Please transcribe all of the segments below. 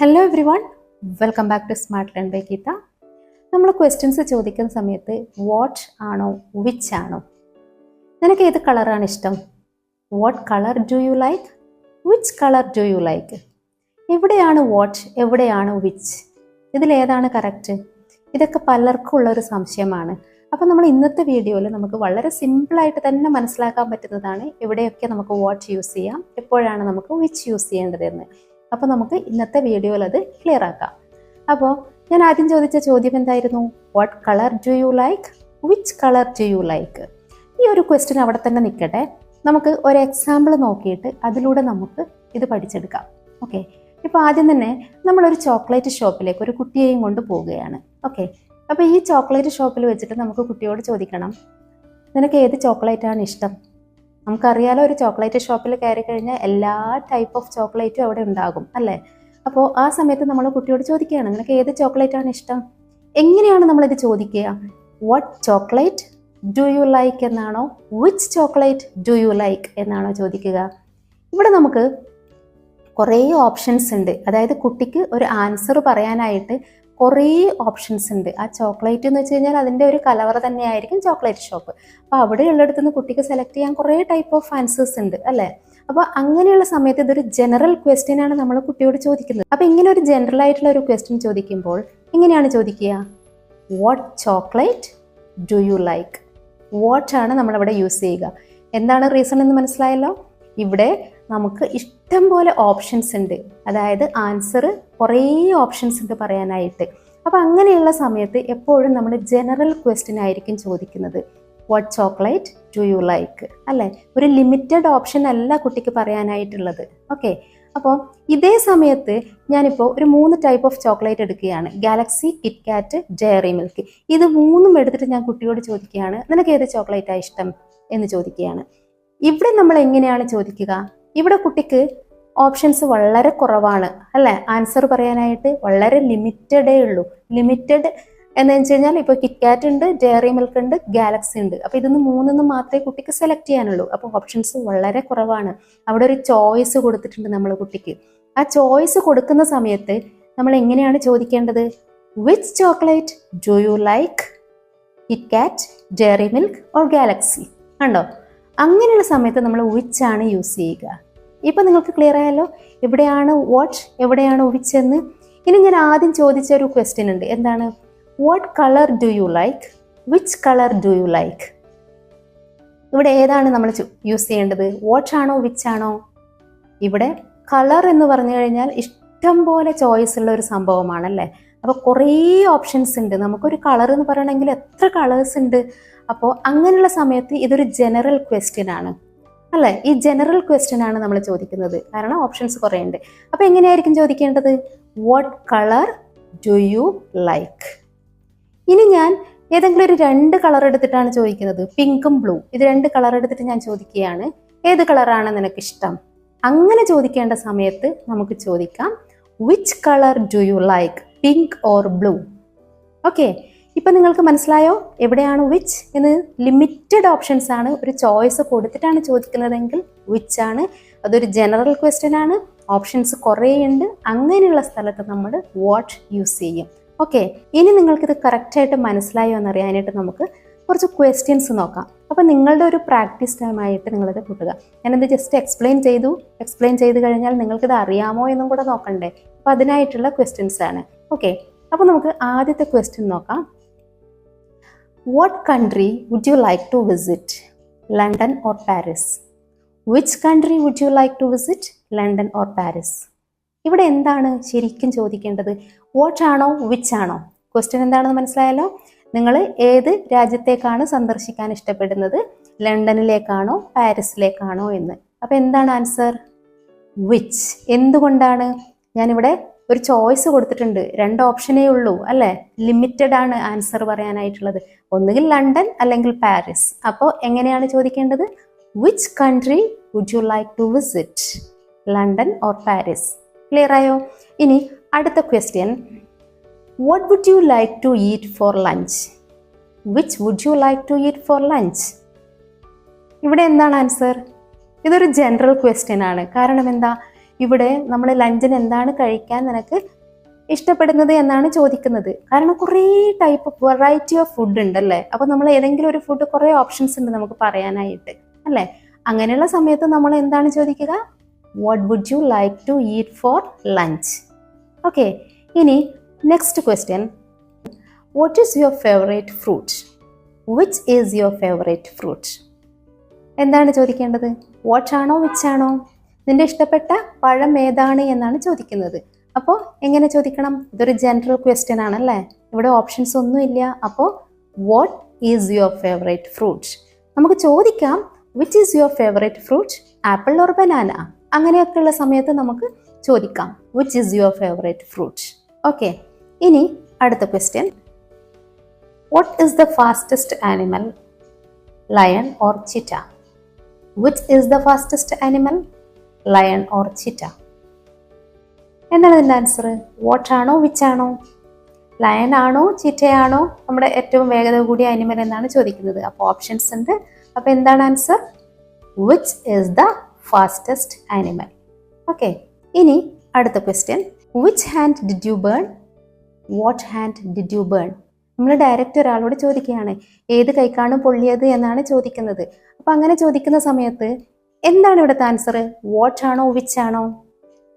Hello everyone welcome back to smart learn by Geetha നമ്മൾ questions ചോദിക്കുന്ന സമയത്ത് what ആണോ വിച്ച് ആണോ? നിനക്ക് ഏത് കളറാണ് ഇഷ്ടം? What colour do you like which colour do you like എവിടെയാണ് വാട്ട് എവിടെയാണ് വിച്ച് ഇതിലേതാണ് കറക്റ്റ് ഇതൊക്കെ പലർക്കും ഉള്ളൊരു സംശയമാണ്. അപ്പോൾ നമ്മൾ ഇന്നത്തെ വീഡിയോയിൽ നമുക്ക് വളരെ സിമ്പിളായിട്ട് തന്നെ മനസ്സിലാക്കാൻ പറ്റുന്നതാണ് എവിടെയൊക്കെ നമുക്ക് വാട്ട് യൂസ് ചെയ്യാം എപ്പോഴാണ് നമുക്ക് വിച്ച് യൂസ് ചെയ്യേണ്ടതെന്ന്. അപ്പോൾ നമുക്ക് ഇന്നത്തെ വീഡിയോയിൽ അത് ക്ലിയർ ആക്കാം. അപ്പോൾ ഞാൻ ആദ്യം ചോദിച്ച ചോദ്യം എന്തായിരുന്നു? What colour do you like which colour do you like ഈ ഒരു ക്വസ്റ്റ്യൻ അവിടെ തന്നെ നിൽക്കട്ടെ. നമുക്ക് ഒരു എക്സാമ്പിൾ നോക്കിയിട്ട് അതിലൂടെ നമുക്ക് ഇത് പഠിച്ചെടുക്കാം. ഓക്കെ ഇപ്പോൾ ആദ്യം തന്നെ നമ്മളൊരു ചോക്ലേറ്റ് ഷോപ്പിലേക്ക് ഒരു കുട്ടിയെയും കൊണ്ട് പോവുകയാണ്. ഓക്കെ അപ്പോൾ ഈ ചോക്ലേറ്റ് ഷോപ്പിൽ വെച്ചിട്ട് നമുക്ക് കുട്ടിയോട് ചോദിക്കണം. നിനക്ക് ഏത് ചോക്ലേറ്റാണ് ഇഷ്ടം? നമുക്കറിയാലോ ഒരു ചോക്ലേറ്റ് ഷോപ്പിൽ കയറി കഴിഞ്ഞാൽ എല്ലാ ടൈപ്പ് ഓഫ് ചോക്ലേറ്റും അവിടെ ഉണ്ടാകും അല്ലേ? അപ്പോൾ ആ സമയത്ത് നമ്മൾ കുട്ടിയോട് ചോദിക്കുകയാണ് നിനക്ക് ഏത് ചോക്ലേറ്റ് ആണ് ഇഷ്ടം? എങ്ങനെയാണ് നമ്മളിത് ചോദിക്കുക? What chocolate do you like എന്നാണോ? Which chocolate do you like എന്നാണോ ചോദിക്കുക. ഇവിടെ നമുക്ക് കുറേ ഓപ്ഷൻസ് ഉണ്ട്. അതായത് കുട്ടിക്ക് ഒരു ആൻസർ പറയാനായിട്ട് കുറേ ഓപ്ഷൻസ് ഉണ്ട്. ആ ചോക്ലേറ്റ് എന്ന് വെച്ച് കഴിഞ്ഞാൽ അതിന്റെ ഒരു കലവറ തന്നെയായിരിക്കും ചോക്ലേറ്റ് ഷോപ്പ് അപ്പോൾ അവിടെയുള്ളിടത്ത് നിന്ന് കുട്ടിക്ക് സെലക്ട് ചെയ്യാൻ കുറേ ടൈപ്പ് ഓഫ് ആൻസേഴ്സ് ഉണ്ട് അല്ലേ? അപ്പോൾ അങ്ങനെയുള്ള സമയത്ത് ഇതൊരു ജനറൽ ക്വസ്റ്റ്യൻ ആണ് നമ്മൾ കുട്ടിയോട് ചോദിക്കുന്നത്. അപ്പോൾ ഇങ്ങനെ ഒരു ജനറൽ ആയിട്ടുള്ള ഒരു ക്വസ്റ്റ്യൻ ചോദിക്കുമ്പോൾ എങ്ങനെയാണ് ചോദിക്കുക? What chocolate do you like what ആണ് നമ്മളിവിടെ യൂസ് ചെയ്യുക. എന്താണ് റീസൺ എന്ന് മനസ്സിലായല്ലോ? ഇവിടെ നമുക്ക് ഇഷ്ടം പോലെ ഓപ്ഷൻസ് ഉണ്ട്. അതായത് ആൻസർ കുറേ ഓപ്ഷൻസ് ഉണ്ട് പറയാനായിട്ട്. അപ്പോൾ അങ്ങനെയുള്ള സമയത്ത് എപ്പോഴും നമ്മൾ ജനറൽ ക്വസ്റ്റ്യൻ ആയിരിക്കും ചോദിക്കുന്നത്. What chocolate do you like അല്ലേ? ഒരു ലിമിറ്റഡ് ഓപ്ഷൻ അല്ല കുട്ടിക്ക് പറയാനായിട്ടുള്ളത്. ഓക്കെ അപ്പോൾ ഇതേ സമയത്ത് ഞാനിപ്പോൾ ഒരു മൂന്ന് ടൈപ്പ് ഓഫ് ചോക്ലേറ്റ് എടുക്കുകയാണ്. ഗാലക്സി കിറ്റ്കാറ്റ് ഡയറി മിൽക്ക് ഇത് മൂന്നും എടുത്തിട്ട് ഞാൻ കുട്ടിയോട് ചോദിക്കുകയാണ് നിനക്ക് ഏത് ചോക്ലേറ്റാണ് ഇഷ്ടം? എന്ന് ചോദിക്കുകയാണ്. ഇവിടെ നമ്മൾ എങ്ങനെയാണ് ചോദിക്കുക? ഇവിടെ കുട്ടിക്ക് ഓപ്ഷൻസ് വളരെ കുറവാണ് അല്ലേ? ആൻസർ പറയാനായിട്ട് വളരെ ലിമിറ്റഡേ ഉള്ളൂ. ലിമിറ്റഡ് എന്ന് വെച്ച് കഴിഞ്ഞാൽ ഇപ്പോൾ കിറ്റ്കാറ്റ് ഉണ്ട് ഡയറി മിൽക്ക് ഉണ്ട് ഗാലക്സി ഉണ്ട്. അപ്പോൾ ഇതൊന്ന് മൂന്നൊന്നും മാത്രമേ കുട്ടിക്ക് സെലക്ട് ചെയ്യാനുള്ളൂ. അപ്പോൾ ഓപ്ഷൻസ് വളരെ കുറവാണ്. അവിടെ ഒരു ചോയ്സ് കൊടുത്തിട്ടുണ്ട് നമ്മൾ കുട്ടിക്ക്. ആ ചോയ്സ് കൊടുക്കുന്ന സമയത്ത് നമ്മൾ എങ്ങനെയാണ് ചോദിക്കേണ്ടത്? Which chocolate do you like KitKat Dairy Milk or Galaxy കണ്ടോ? അങ്ങനെയുള്ള സമയത്ത് നമ്മൾ വിച്ച് ആണ് യൂസ് ചെയ്യുക. ഇപ്പം നിങ്ങൾക്ക് ക്ലിയർ ആയല്ലോ? എവിടെയാണ് വാട്ട് എവിടെയാണ് വിച്ച് എന്ന് ഇനി ഞാൻ ആദ്യം ചോദിച്ച ഒരു ക്വസ്റ്റ്യൻ ഉണ്ട്. എന്താണ്? What colour do you like which colour do you like ഇവിടെ ഏതാണ് നമ്മൾ യൂസ് ചെയ്യേണ്ടത്? വാട്ട് ആണോ വിച്ച് ആണോ? ഇവിടെ കളർ എന്ന് പറഞ്ഞു കഴിഞ്ഞാൽ ഇഷ്ടം പോലെ ചോയ്സ് ഉള്ള ഒരു സംഭവമാണല്ലേ? അപ്പോൾ കുറേ ഓപ്ഷൻസ് ഉണ്ട്. നമുക്കൊരു കളർ എന്ന് പറയണമെങ്കിൽ എത്ര കളേഴ്സ് ഉണ്ട്? അപ്പോൾ അങ്ങനെയുള്ള സമയത്ത് ഇതൊരു ജനറൽ ക്വസ്റ്റ്യൻ ആണ്. അല്ലേ? ഈ ജനറൽ ക്വസ്റ്റ്യൻ ആണ് നമ്മൾ ചോദിക്കുന്നത്. കാരണം ഓപ്ഷൻസ് കുറേ ഉണ്ട് അപ്പോൾ എങ്ങനെയായിരിക്കും ചോദിക്കേണ്ടത്? What colour do you like ഇനി ഞാൻ ഏതെങ്കിലും ഒരു രണ്ട് കളർ എടുത്തിട്ടാണ് ചോദിക്കുന്നത്. പിങ്കും ബ്ലൂ. ഇത് രണ്ട് കളർ എടുത്തിട്ട് ഞാൻ ചോദിക്കുകയാണ്. ഏത് കളറാണ് നിനക്ക് ഇഷ്ടം? അങ്ങനെ ചോദിക്കേണ്ട സമയത്ത് നമുക്ക് ചോദിക്കാം. Which colour do you like pink or blue okay ഇപ്പം നിങ്ങൾക്ക് മനസ്സിലായോ? എവിടെയാണ് വിച്ച് എന്ന്? ലിമിറ്റഡ് ഓപ്ഷൻസ് ആണ് ഒരു ചോയ്സ് കൊടുത്തിട്ടാണ് ചോദിക്കുന്നതെങ്കിൽ വിച്ച് ആണ്? അതൊരു ജനറൽ ക്വസ്റ്റ്യൻ ആണ്. ഓപ്ഷൻസ് കുറേ ഉണ്ട് അങ്ങനെയുള്ള സ്ഥലത്ത് നമ്മൾ വാട്ട് യൂസ് ചെയ്യും. ഓക്കെ ഇനി നിങ്ങൾക്കിത് കറക്റ്റായിട്ട് മനസ്സിലായോ എന്നറിയാനായിട്ട് നമുക്ക് കുറച്ച് ക്വസ്റ്റ്യൻസ് നോക്കാം. അപ്പോൾ നിങ്ങളുടെ ഒരു പ്രാക്ടീസ് ടൈമായിട്ട് നിങ്ങളത് കൂട്ടുക. ഞാനത് ജസ്റ്റ് എക്സ്പ്ലെയിൻ ചെയ്തു. എക്സ്പ്ലെയിൻ ചെയ്ത് കഴിഞ്ഞാൽ നിങ്ങൾക്കിത് അറിയാമോ എന്നും കൂടെ നോക്കണ്ടേ? അപ്പോൾ അതിനായിട്ടുള്ള ക്വസ്റ്റ്യൻസ് ആണ്. ഓക്കെ അപ്പോൾ നമുക്ക് ആദ്യത്തെ ക്വസ്റ്റ്യൻ നോക്കാം. What country would you like to visit? London or Paris? Which country would you like to visit? London or Paris? ഇവിടെ എന്താണ് ശരിക്കും ചോദിക്കേണ്ടത് വാട്ട് ആണോ വിച്ച് ആണോ ക്വസ്റ്റ്യൻ എന്താണെന്ന് മനസ്സിലായല്ലോ നിങ്ങൾ ഏത് രാജ്യത്തേക്കാണ് സന്ദർശിക്കാൻ ഇഷ്ടപ്പെടുന്നത് ലണ്ടനിലേക്കാണോ പാരീസിലേക്കാണോ എന്ന് അപ്പോൾ എന്താണ് ആൻസർ വിച്ച് എന്തുകൊണ്ടാണ് ഞാനിവിടെ ഒരു ചോയ്സ് കൊടുത്തിട്ടുണ്ട്. രണ്ട് ഓപ്ഷനേ ഉള്ളൂ അല്ലേ? ലിമിറ്റഡ് ആണ് ആൻസർ പറയാനായിട്ടുള്ളത്. ഒന്നുകിൽ ലണ്ടൻ അല്ലെങ്കിൽ പാരീസ്. അപ്പോൾ എങ്ങനെയാണ് ചോദിക്കേണ്ടത്? Which country would you like to visit London or Paris? Clear ആയോ? ഇനി അടുത്ത question what would you like to eat for lunch which would you like to eat for lunch ഇവിടെ എന്താണ് ആൻസർ? ഇതൊരു ജനറൽ ക്വസ്റ്റ്യൻ ആണ്. കാരണം എന്താ? ഇവിടെ നമ്മൾ ലഞ്ചിന് എന്താണ് കഴിക്കാൻ നിനക്ക് ഇഷ്ടപ്പെടുന്നത് എന്നാണ് ചോദിക്കുന്നത്. കാരണം കുറേ ടൈപ്പ് വെറൈറ്റി ഓഫ് ഫുഡ് ഉണ്ടല്ലേ? അപ്പോൾ നമ്മൾ ഏതെങ്കിലും ഒരു ഫുഡ് കുറേ ഓപ്ഷൻസ് ഉണ്ട് നമുക്ക് പറയാനായിട്ട് അല്ലേ? അങ്ങനെയുള്ള സമയത്ത് നമ്മൾ എന്താണ് ചോദിക്കുക? What would you like to eat for lunch okay ഇനി next question what is your favourite fruit which is your favourite fruit എന്താണ് ചോദിക്കേണ്ടത്? വാട്ട് ആണോ വിച്ച് ആണോ? നിന്റെ ഇഷ്ടപ്പെട്ട പഴം ഏതാണ് എന്നാണ് ചോദിക്കുന്നത്. അപ്പോൾ എങ്ങനെ ചോദിക്കണം? ഇതൊരു ജനറൽ ക്വസ്റ്റ്യൻ ആണല്ലേ? ഇവിടെ ഓപ്ഷൻസ് ഒന്നും ഇല്ല. അപ്പോൾ what is your favourite fruit നമുക്ക് ചോദിക്കാം which is your favourite fruit apple or banana അങ്ങനെയൊക്കെയുള്ള സമയത്ത് നമുക്ക് ചോദിക്കാം which is your favourite fruit okay ഇനി അടുത്ത question what is the fastest animal lion or cheetah which is the fastest animal lion or cheetah എന്താണ് ഇതിന്റെ answer what ആണോ which ആണോ? ലയൺ ആണോ ചിറ്റയാണോ നമ്മുടെ ഏറ്റവും വേഗത കൂടിയ അനിമൽ എന്നാണ് ചോദിക്കുന്നത്. അപ്പോൾ ഓപ്ഷൻസ് ഉണ്ട്. അപ്പോൾ എന്താണ് answer which is the fastest animal okay ഇനി അടുത്ത question which hand did you burn what hand did you burn നമ്മൾ ഡയറക്റ്റ് ഒരാളോട് ചോദിക്കുകയാണ് ഏത് കൈക്കാണ് പൊള്ളിയത് എന്നാണ് ചോദിക്കുന്നത്. അപ്പോൾ അങ്ങനെ ചോദിക്കുന്ന സമയത്ത് എന്താണ് ഇവിടുത്തെ ആൻസർ വാട്ട് ആണോ വിച്ച് ആണോ?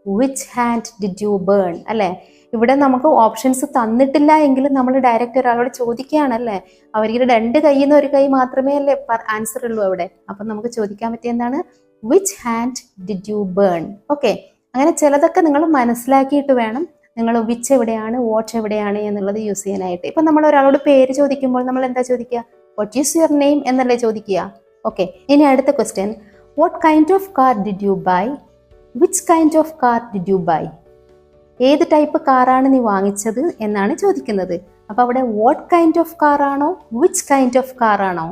Which hand did you burn അല്ലേ? ഇവിടെ നമുക്ക് ഓപ്ഷൻസ് തന്നിട്ടില്ല എങ്കിലും നമ്മൾ ഡയറക്റ്റ് ഒരാളോട് ചോദിക്കുകയാണല്ലേ അവർക്ക് രണ്ട് കൈയിൽ നിന്ന് ഒരു കൈ മാത്രമേ അല്ലേ ആൻസർ ഉള്ളൂ അവിടെ. അപ്പം നമുക്ക് ചോദിക്കാൻ പറ്റിയ എന്താണ്? Which hand did you burn okay അങ്ങനെ ചിലതൊക്കെ നിങ്ങൾ മനസ്സിലാക്കിയിട്ട് വേണം. നിങ്ങൾ വിച്ച് എവിടെയാണ് വാട്ട് എവിടെയാണ് എന്നുള്ളത് യൂസ് ചെയ്യാനായിട്ട്. ഇപ്പം നമ്മൾ ഒരാളോട് പേര് ചോദിക്കുമ്പോൾ നമ്മൾ എന്താ ചോദിക്കുക? വാട്ട് ഈസ് യുവർ നെയിം എന്നല്ലേ ചോദിക്കുക. ഓക്കെ ഇനി അടുത്ത question what kind of car did you buy which kind of car did you buy ഏത് ടൈപ്പ് കാറാണ് നീ വാങ്ങിച്ചത് എന്നാണ് ചോദിക്കുന്നത്. അപ്പോൾ അവിടെ വാട്ട് കൈൻഡ് ഓഫ് കാർ ആണോ? വിച്ച് കൈൻഡ് ഓഫ് ആണോ?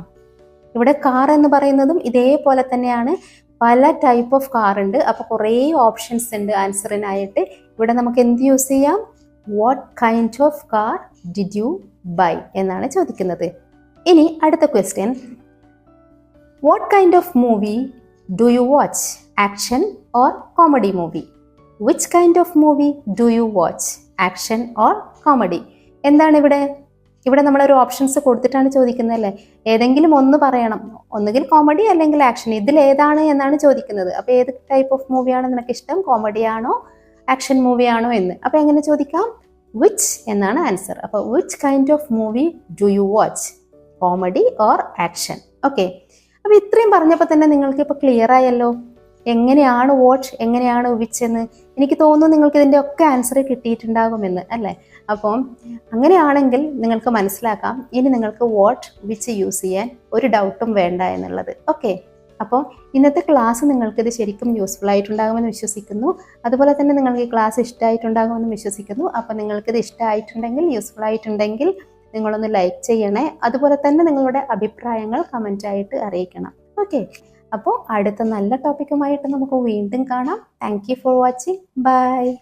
ഇവിടെ കാർ എന്ന് പറയുന്നതും ഇതേപോലെ തന്നെയാണ്. പല ടൈപ്പ് ഓഫ് കാർ ഉണ്ട്. അപ്പോൾ കുറേ ഓപ്ഷൻസ് ഉണ്ട് ആൻസറിനായിട്ട് ഇവിടെ നമുക്ക് എന്ത് യൂസ് ചെയ്യാം? What kind of car did you buy എന്നാണ് ചോദിക്കുന്നത്. ഇനി അടുത്ത question what kind of movie do you watch action or comedy movie which kind of movie do you watch action or comedy എന്താണ് ഇവിടെ? ഇവിടെ നമ്മളൊരു ഓപ്ഷൻസ് കൊടുത്തിട്ടാണ് ചോദിക്കുന്നത് അല്ലേ? ഏതെങ്കിലും ഒന്ന് പറയണം. ഒന്നുകിൽ കോമഡി അല്ലെങ്കിൽ ആക്ഷൻ ഇതിൽ ഏതാണ് എന്നാണ് ചോദിക്കുന്നത്. അപ്പോൾ ഏത് ടൈപ്പ് ഓഫ് മൂവിയാണ് നിനക്ക് ഇഷ്ടം? കോമഡിയാണോ ആക്ഷൻ മൂവിയാണോ എന്ന്. അപ്പോൾ എങ്ങനെ ചോദിക്കാം? വിച്ച് എന്നാണ് ആൻസർ അപ്പോൾ which kind of movie do you watch comedy or action okay അപ്പോൾ ഇത്രയും പറഞ്ഞപ്പോൾ തന്നെ നിങ്ങൾക്ക് ഇപ്പോൾ ക്ലിയർ ആയല്ലോ. എങ്ങനെയാണ് വാട്ട് എങ്ങനെയാണ് ഉപിച്ചെന്ന് എനിക്ക് തോന്നുന്നു നിങ്ങൾക്ക് ഇതിന്റെ ഒക്കെ ആൻസർ കിട്ടിയിട്ടുണ്ടാകുമെന്ന് അല്ലേ? അപ്പം അങ്ങനെയാണെങ്കിൽ നിങ്ങൾക്ക് മനസ്സിലാക്കാം ഇനി നിങ്ങൾക്ക് വാട്ട് വിച്ച് യൂസ് ചെയ്യാൻ ഒരു ഡൗട്ടും വേണ്ട എന്നുള്ളത്. ഓക്കെ അപ്പോൾ ഇന്നത്തെ ക്ലാസ് നിങ്ങൾക്കിത് ശരിക്കും യൂസ്ഫുൾ ആയിട്ടുണ്ടാകുമെന്ന് വിശ്വസിക്കുന്നു. അതുപോലെ തന്നെ നിങ്ങൾക്ക് ഈ ക്ലാസ് ഇഷ്ടമായിട്ടുണ്ടാകുമെന്ന് വിശ്വസിക്കുന്നു. അപ്പോൾ നിങ്ങൾക്കിത് ഇഷ്ടമായിട്ടുണ്ടെങ്കിൽ യൂസ്ഫുൾ ആയിട്ടുണ്ടെങ്കിൽ നിങ്ങളൊന്ന് ലൈക്ക് ചെയ്യണേ. അതുപോലെ തന്നെ നിങ്ങളുടെ അഭിപ്രായങ്ങൾ കമന്റായിട്ട് അറിയിക്കണം. ഓക്കെ അപ്പോൾ അടുത്ത നല്ല ടോപ്പിക്കുമായിട്ട് നമുക്ക് വീണ്ടും കാണാം. Thank for watching bye